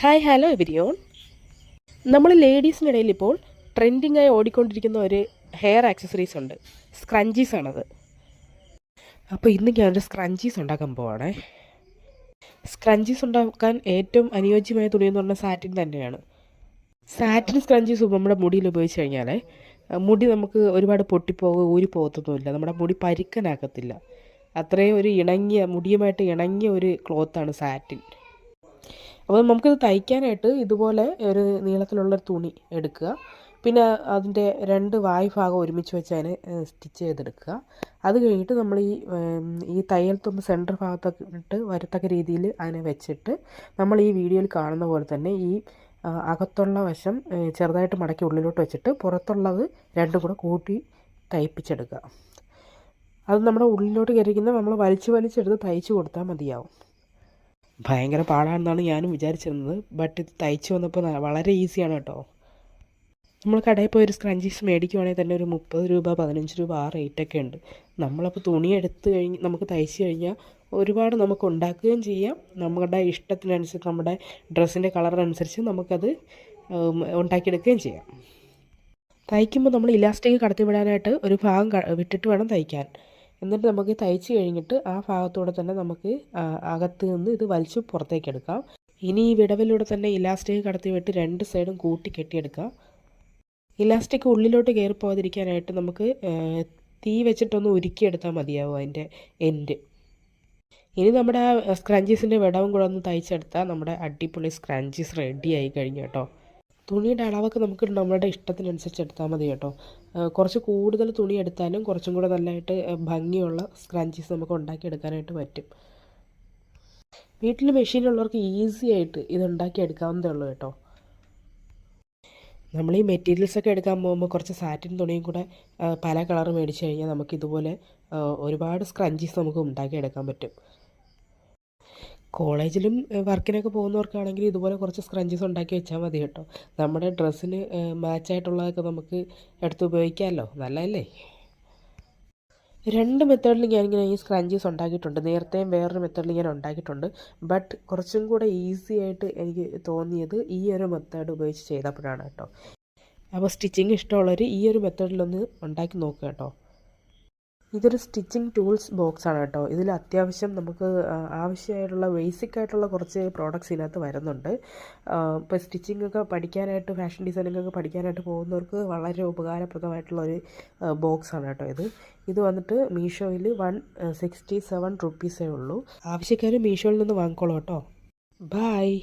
Hi hello എവരിയോൺ നമ്മൾ ലേഡീസിനിടയിൽ ഇപ്പോൾ ട്രെൻഡിങ്ങായി ഓടിക്കൊണ്ടിരിക്കുന്ന ഒരു ഹെയർ ആക്സസറീസ് ഉണ്ട്. സ്ക്രഞ്ചീസ് ആണത്. അപ്പോൾ ഇന്ന് ഞാനൊരു സ്ക്രഞ്ചീസ് ഉണ്ടാക്കാൻ പോവാണേ. സ്ക്രഞ്ചീസ് ഉണ്ടാക്കാൻ ഏറ്റവും അനുയോജ്യമായ തുണി എന്ന് പറഞ്ഞാൽ സാറ്റിൻ തന്നെയാണ്. സാറ്റിൻ സ്ക്രഞ്ചീസ് നമ്മുടെ മുടിയിൽ ഉപയോഗിച്ച് കഴിഞ്ഞാൽ മുടി നമുക്ക് ഒരുപാട് പൊട്ടിപ്പോകുക ഊരി പോകത്തൊന്നുമില്ല നമ്മുടെ മുടി പരിക്കനാക്കത്തില്ല. അത്രയും ഒരു ഇണങ്ങിയ മുടിയുമായിട്ട് ഇണങ്ങിയ ഒരു ക്ലോത്താണ് സാറ്റിൻ അപ്പോൾ നമുക്കിത് തയ്ക്കാനായിട്ട് ഇതുപോലെ ഒരു നീളത്തിലുള്ളൊരു തുണി എടുക്കുക. പിന്നെ അതിന്റെ രണ്ട് വായ് ഭാഗം ഒരുമിച്ച് വെച്ച് അതിനെ സ്റ്റിച്ച് ചെയ്തെടുക്കുക. അത് കഴിഞ്ഞിട്ട് നമ്മൾ ഈ ഈ തയ്യൽ തുമ്പ് സെന്റർ ഭാഗത്തൊക്കെ ഇട്ട് വരത്തക്ക രീതിയിൽ അതിനെ വെച്ചിട്ട് നമ്മൾ ഈ വീഡിയോയിൽ കാണുന്ന പോലെ തന്നെ ഈ അകത്തുള്ള വശം ചെറുതായിട്ട് മടക്കി ഉള്ളിലോട്ട് വെച്ചിട്ട് പുറത്തുള്ളത് രണ്ടും കൂടെ കൂട്ടി തയ്പ്പിച്ചെടുക്കുക. അത് നമ്മുടെ ഉള്ളിലോട്ട് കയറിക്കുന്ന നമ്മൾ വലിച്ച് വലിച്ചെടുത്ത് തയ്ച്ച് കൊടുത്താൽ മതിയാവും. ഭയങ്കര പാടാണെന്നാണ് ഞാനും വിചാരിച്ചിരുന്നത്. ബട്ട് ഇത് തയ്ച്ച് വന്നപ്പോൾ വളരെ ഈസിയാണ് കേട്ടോ. നമ്മൾ കടയിൽ പോയി ഒരു സ്ക്രഞ്ചീസ് മേടിക്കുവാണെങ്കിൽ തന്നെ ഒരു മുപ്പത് രൂപ പതിനഞ്ച് രൂപ ആ റേറ്റൊക്കെ ഉണ്ട്. നമ്മളപ്പോൾ തുണി എടുത്ത് കഴിഞ്ഞ് നമുക്ക് തയ്ച്ച് കഴിഞ്ഞാൽ ഒരുപാട് നമുക്ക് ഉണ്ടാക്കുകയും ചെയ്യാം. നമ്മുടെ ഇഷ്ടത്തിനനുസരിച്ച് നമ്മുടെ ഡ്രസ്സിന്റെ കളറിനനുസരിച്ച് നമുക്കത് ഉണ്ടാക്കിയെടുക്കുകയും ചെയ്യാം. തയ്ക്കുമ്പോൾ നമ്മൾ ഇലാസ്റ്റിക് കടത്തി വിടാനായിട്ട് ഒരു ഭാഗം വിട്ടിട്ട് വേണം തയ്ക്കാൻ. എന്നിട്ട് നമുക്ക് തയ്ച്ച് കഴിഞ്ഞിട്ട് ആ ഭാഗത്തൂടെ തന്നെ നമുക്ക് അകത്ത് നിന്ന് ഇത് വലിച്ചു പുറത്തേക്ക് എടുക്കാം. ഇനി ഈ വിടവിലൂടെ തന്നെ ഇലാസ്റ്റിക് കടത്തി വിട്ട് രണ്ട് സൈഡും കൂട്ടി കെട്ടിയെടുക്കാം. ഇലാസ്റ്റിക് ഉള്ളിലോട്ട് കയറി പോകാതിരിക്കാനായിട്ട് നമുക്ക് തീ വെച്ചിട്ടൊന്ന് ഉരുക്കിയെടുത്താൽ മതിയാവും അതിന്റെ എൻഡ് ഇനി നമ്മുടെ സ്ക്രഞ്ചീസിന്റെ വിടവും കൂടെ ഒന്ന് തയ്ച്ചെടുത്താൽ നമ്മുടെ അടിപൊളി സ്ക്രഞ്ചീസ് റെഡി ആയി കഴിഞ്ഞു കേട്ടോ. തുണിയുടെ അളവൊക്കെ നമുക്ക് നമ്മുടെ ഇഷ്ടത്തിനനുസരിച്ച് എടുത്താൽ മതി കേട്ടോ. കുറച്ച് കൂടുതൽ തുണി എടുത്താലും കുറച്ചും കൂടെ നല്ലതായിട്ട് ഭംഗിയുള്ള സ്ക്രഞ്ചീസ് നമുക്ക് ഉണ്ടാക്കിയെടുക്കാനായിട്ട് പറ്റും. വീട്ടിൽ മെഷീനുള്ളവർക്ക് ഈസി ആയിട്ട് ഇത് ഉണ്ടാക്കിയെടുക്കാവുന്നതേ ഉള്ളൂ കേട്ടോ. നമ്മൾ ഈ മെറ്റീരിയൽസ് ഒക്കെ എടുക്കാൻ പോകുമ്പോൾ കുറച്ച് സാറ്റിൻ തുണിയും കൂടെ പല കളർ മേടിച്ച് കഴിഞ്ഞാൽ നമുക്ക് ഇതുപോലെ ഒരുപാട് സ്ക്രഞ്ചീസ് നമുക്ക് ഉണ്ടാക്കിയെടുക്കാൻ പറ്റും. കോളേജിലും വർക്കിനൊക്കെ പോകുന്നവർക്കാണെങ്കിൽ ഇതുപോലെ കുറച്ച് സ്ക്രഞ്ചസ് ഉണ്ടാക്കി വെച്ചാൽ മതി കേട്ടോ. നമ്മുടെ ഡ്രസ്സിന് മാച്ചായിട്ടുള്ളതൊക്കെ നമുക്ക് എടുത്ത് ഉപയോഗിക്കാമല്ലോ നല്ലതല്ലേ? രണ്ട് മെത്തേഡിൽ ഞാനിങ്ങനെ ഈ സ്ക്രഞ്ചീസ് ഉണ്ടാക്കിയിട്ടുണ്ട്. നേരത്തെയും വേറൊരു മെത്തേഡിൽ ഞാൻ ഉണ്ടാക്കിയിട്ടുണ്ട്. ബട്ട് കുറച്ചും കൂടെ ഈസി ആയിട്ട് എനിക്ക് തോന്നിയത് ഈ ഒരു മെത്തേഡ് ഉപയോഗിച്ച് ചെയ്തപ്പോഴാണ് കേട്ടോ. അപ്പോൾ സ്റ്റിച്ചിങ് ഇഷ്ടമുള്ളവർ ഈ ഒരു മെത്തേഡിലൊന്ന് ഉണ്ടാക്കി നോക്കുക കേട്ടോ. ഇതൊരു സ്റ്റിച്ചിങ് ടൂൾസ് ബോക്സ് ആണ് കേട്ടോ. ഇതിൽ അത്യാവശ്യം നമുക്ക് ആവശ്യമായിട്ടുള്ള ബേസിക് ആയിട്ടുള്ള കുറച്ച് പ്രോഡക്റ്റ്സ് ഇതിനകത്ത് വരുന്നുണ്ട്. ഇപ്പോൾ സ്റ്റിച്ചിങ് ഒക്കെ പഠിക്കാനായിട്ട് ഫാഷൻ ഡിസൈനിങ് ഒക്കെ പഠിക്കാനായിട്ട് പോകുന്നവർക്ക് വളരെ ഉപകാരപ്രദമായിട്ടുള്ള ഒരു ബോക്സ് ആണ് കേട്ടോ ഇത്. ഇത് വന്നിട്ട് മീഷോയിൽ വൺ സിക്സ്റ്റി സെവൻ റുപ്പീസേ ഉള്ളൂ. ആവശ്യക്കാർ മീഷോയിൽ നിന്ന് വാങ്ങിക്കോളൂ കേട്ടോ. ബായ്